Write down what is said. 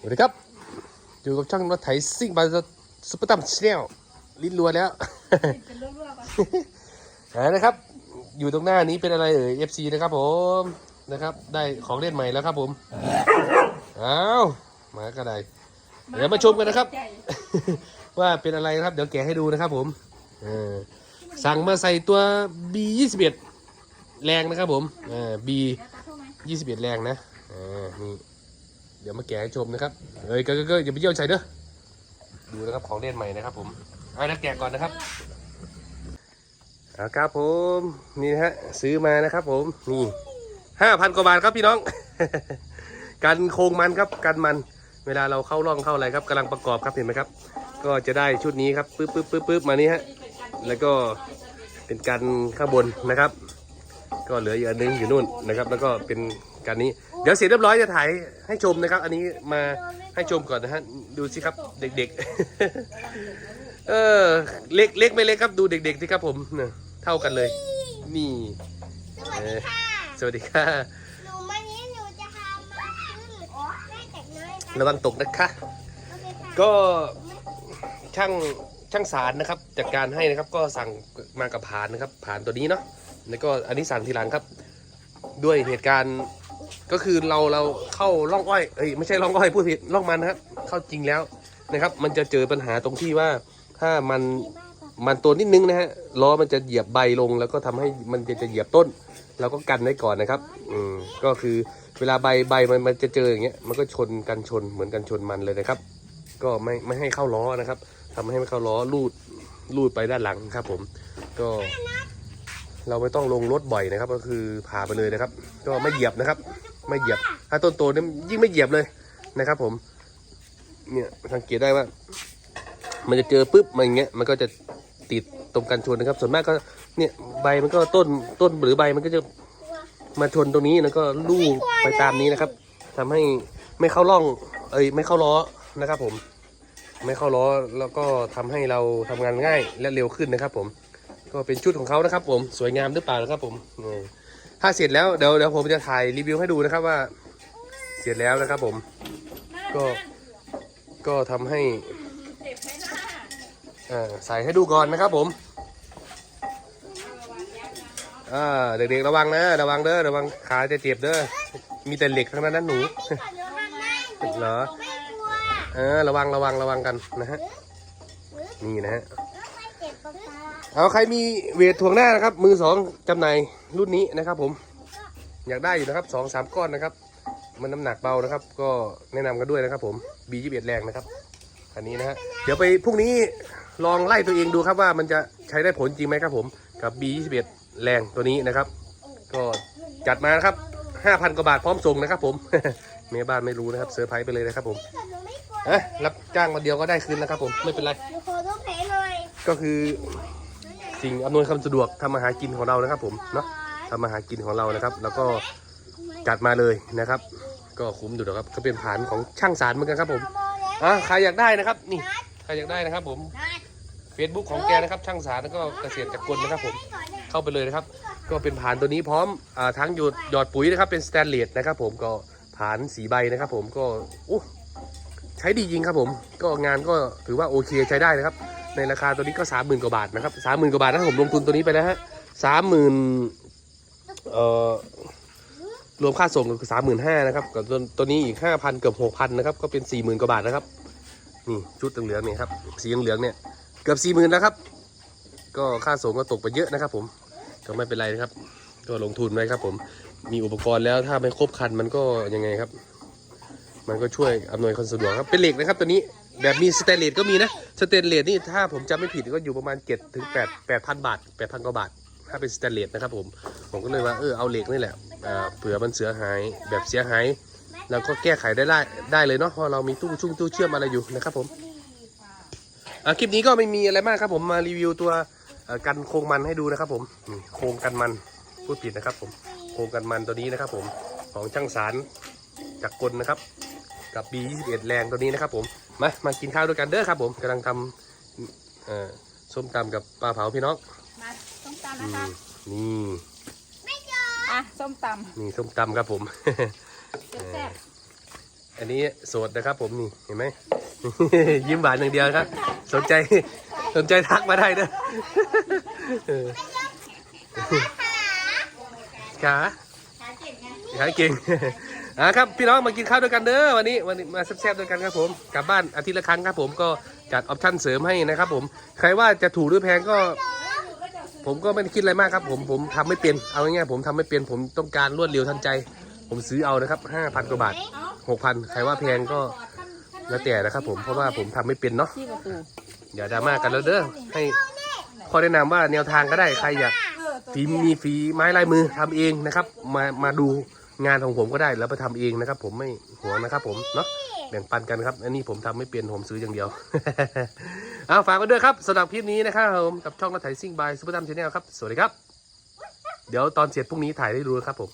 สวัสดีครับอยู่กับช่างรถไถซิ่งบาร์ซุปเปอร์ตัมชแนลลิ้นรัวแล้วเป็นเรื่องๆก่อนอ่านะครับ อยู่ตรงหน้านี้เป็นอะไรเอ่ย FC นะครับผมนะครับ ได้ของเล่นใหม่แล้วครับผมอ้าวมาก็ได้เดี๋ยวมาชมกันนะครับ ว่าเป็นอะไรนะครับ เดี๋ยวแกะให้ดูนะครับผมสั่งมาใส่ตัว B21 แรงนะครับผมเออ B แล้วตาเท่าไหมยี่สิบเอ็ดแรงนะอ่านี่ เดี๋ยวมาแกะให้ชมนะครับเอ้ยก็ก็อย่าไปเยี่ยวใจเด้อดูนะครับของเล่นใหม่นะครับ ผมเอานะแกะก่อนนะครับเอาครับผมนี่นะฮะซื้อมานะครับ ผมนี่ห้าพันกว่าบาทครับพี่น้อง กันโครงมันครับกันมัน เวลาเราเข้าร่องเข้าอะไรครับกำลังประกอบครับเห็นไหมครับ ก็จะได้ชุดนี้ครับปึ๊บปึ๊บปึ๊บปึ๊บมานี่ฮะแล้วก็เป็นกันข้างบนนะครับ ก็เหลืออีกอันนึงอยู่นู่นนะครับ แล้วก็เป็น การนี้ เดี๋ยวเสร็จเรียบร้อยจะถ่ายให้ชมนะครับ อันนี้มาให้ชมก่อนนะฮะดูสิครับเด็กๆ เออเล็กเล็กไม่เล็กครับดูเด็กๆสิครับผมเนี่ยเท่ากันเลย นี่สวัสดีค่ะสวัสดีค่ะหนูวันนี้หนูจะทำมาขึ้นอ๋อแม่แต่งน้อยค่ะระวังตกนะคะ โอเคค่ะก็ช่างช่างสารนะครับจัดการให้นะครับก็สั่งมากับผานนะครับผานตัวนี้เนาะแล้วก็อันนี้สั่งทีหลังครับ ด้วยเหตุการณ์ ก็คือเราเราเข้าร่องอ้อยเอ้ยไม่ใช่ร่องอ้อยพูดผิดร่องมันนะครับ เข้าจริงแล้วนะครับ มันจะเจอปัญหาตรงที่ว่าถ้ามันมันตัวนิดนึงนะฮะล้อมันจะเหยียบใบลง แล้วก็ทำให้มันจะจะเหยียบต้นเราก็กันไว้ก่อนนะครับ อืมก็คือเวลาใบใบมันมันจะเจออย่างเงี้ยมันก็ชนกันชนเหมือนกันชนมันเลยนะครับ ก็ไม่ไม่ให้เข้าล้อนะครับทำให้ไม่เข้าล้อลูดลูดไปด้านหลังครับ ผมก็ เราไม่ต้องลงรถบ่อยนะครับ ก็คือผ่าไปเลยนะครับ ก็ไม่เหยียบนะครับ ไม่เหยียบ ถ้าต้นโตเนี่ยยิ่งไม่เหยียบเลยนะครับ ผม เนี่ยสังเกตได้ว่า มันจะเจอปุ๊บมันอย่างเงี้ยมันก็จะติดตรงกันชนนะครับ ส่วนมากก็เนี่ยใบมันก็ต้นต้นหรือใบมันก็จะมาชนตรงนี้แล้วก็ลู่ไปตามนี้นะครับทำให้ไม่เข้าร่อง เอ้ยไม่เข้าล้อนะครับ ผม ไม่เข้าล้อแล้วก็ทำให้เราทำงานง่ายและเร็วขึ้นนะครับ ผม ก็เป็นชุดของเขานะครับ ผมสวยงามหรือเปล่านะครับ ผมนี่ ถ้าเสร็จแล้วเดี๋ยวเดี๋ยวผมจะถ่ายรีวิวให้ดูนะครับว่า เสร็จแล้วนะครับ ผม ก็ก็ทำให้เจ็บไหมหน้าอ่าใส่ให้ดูก่อนนะครับผมอ่าเด็กๆระวังนะระวังเด้อระวังขาจะเจ็บเด้อมีแต่เหล็กทั้งนั้นนะหนูพี่ขอหนูทำได้หนูเหรอไม่กลัวเออระวังระวังระวังกันนะฮะนี่นะฮะไม่เจ็บปะคะ เอาใครมีเวทถ่วงหน้านะครับ มือสองจำหน่ายรุ่นนี้นะครับ ผมอยากได้อยู่นะครับสองสามก้อนนะครับ มันน้ำหนักเบานะครับ ก็แนะนำกันด้วยนะครับผม B21 แรงนะครับอันนี้นะฮะเดี๋ยวไปพรุ่งนี้ลองไล่ตัวเองดูครับว่ามันจะใช้ได้ผลจริงไหมครับผมกับ B21 แรงตัวนี้นะครับ ก็จัดมานะครับ5,000กว่าบาทพร้อมส่งนะครับผมเมียบ้านไม่รู้นะครับเซอร์ไพรส์ไปเลยนะครับผมพี่ขอหนูไม่กลัวเอ๊ะรับจ้างวันเดียวก็ได้คืนแล้วครับผมไม่เป็นไรหนูขอดูแผลหน่อยก็คือ สิ่งอำนวยความสะดวกทำมาหากินของเรานะครับผมเนาะทำมาหากินของเรานะครับ แล้วก็จัดมาเลยนะครับ ก็คุ้มอยู่นะครับก็เป็นฐานของช่างสารเหมือนกันครับผมอะใครอยากได้นะครับ นี่ใครอยากได้นะครับผม Facebook ของแกนะครับช่างสารแล้วก็เกษตรจักรกลนะครับผมเข้าไปเลยนะครับ ก็เป็นผานตัวนี้พร้อมอ่าทั้งหยดหยอดปุ๋ยนะครับเป็นสแตนเลสนะครับ ผมก็ผานสีใบนะครับผมก็อู้ใช้ดีจริงครับผม ก็งานก็ถือว่าโอเคใช้ได้นะครับ ในราคาตัวนี้ก็สามหมื่นกว่าบาทนะครับสามหมื่นกว่าบาทนะผมลงทุนตัวนี้ไปแล้วฮะสามหมื่นเอ่อรวมค่าส่งก็สามหมื่นห้านะครับกับตัวตัวนี้อีกห้าพันเกือบหกพันนะครับก็เป็นสี่หมื่นกว่าบาทนะครับนี่ชุดเหลืองเนี่ยครับสีเหลืองเนี่ยเกือบสี่หมื่นแล้วครับ ก็ค่าส่งก็ตกไปเยอะนะครับ ผมก็ไม่เป็นไรนะครับ ก็ลงทุนไว้ครับผมมีอุปกรณ์แล้วถ้าไม่ครบคันมันก็ยังไงครับ มันก็ช่วยอำนวยความสะดวกครับเป็นเหล็กนะครับตัวนี้ แบบมีสเตนเลสก็มีนะสเตนเลสนี่ถ้าผมจำไม่ผิดก็อยู่ประมาณเจ็ดถึงแปดแปดพันบาทแปดพันกว่าบาท ถ้าเป็นสเตนเลสนะครับผมผมก็เลยว่าเออเอาเหล็กนี่แหละเผื่อมันเสียหายแบบเสียหายเราก็แก้ไขได้ได้ได้เลยเนาะเพราะเรามีตู้ชุ่งตู้เชื่อมอะไรอยู่นะครับผมคลิปนี้ก็ไม่มีอะไรมากครับผมมารีวิวตัวกันโครงมันให้ดูนะครับผมโครงกันมันพูดผิดนะครับผมโครงกันมันตัวนี้นะครับผมของช่างสารจากกลนะครับกับ B21 แรงตัวนี้นะครับผม มามากินข้าวด้วยกันเด้อครับ ผมกำลังทำเอ่อส้มตำกับปลาเผาพี่น้องมาส้มตำอืนะคะมนี่อะส้มตนี่ส้มตำครับผมำแซ่บอันนี้โสดนะครับผมนี่เห็นไหม ยิ้มหวานอย่างเดียวครับ สนใจสนใจทักมาได้เด้อเออขาขายเก่งไงขายเก่ง อะครับพี่น้องมากินข้าวด้วยกันเด้อวันนี้วันนี้มาแซ่บๆด้วยกันครับผมกลับบ้านอาทิตย์ละครั้งครับผมก็จัดออปชั่นเสริมให้นะครับผมใครว่าจะถูกหรือแพงก็ ผมก็ไม่ได้คิดอะไรมากครับ ผมผมทำไม่เป็นเอาง่ายๆผมทำไม่เป็นผมต้องการรวดเร็วทันใจ ผมซื้อเอานะครับห้าพันกว่าบาทหกพันใครว่าแพงก็แล้วแต่นะครับผมเพราะว่าผมทำไม่เป็นเนาะอย่าดราม่ากันแล้วเด้อให้ข้อแนะนำว่าแนวทางก็ได้ใครอยากฝีมีฝีไม้ลายมือทำเองนะครับ มามาดู งานของผมก็ได้แล้วไปทำเองนะครับ ผมไม่หวงนะครับ ผมเนาะแบ่งปันกันครับ อันนี้ผมทำไม่เป็นผมซื้ออย่างเดียวเอาฝากกันด้วยครับสำหรับคลิปนี้นะครับผมกับช่องกระถ่ายซิ่งบายซุปเปอร์ดัมชาแนลครับ สวัสดีครับ เดี๋ยวตอนเสร็จพรุ่งนี้ถ่ายให้ดูนะครับผม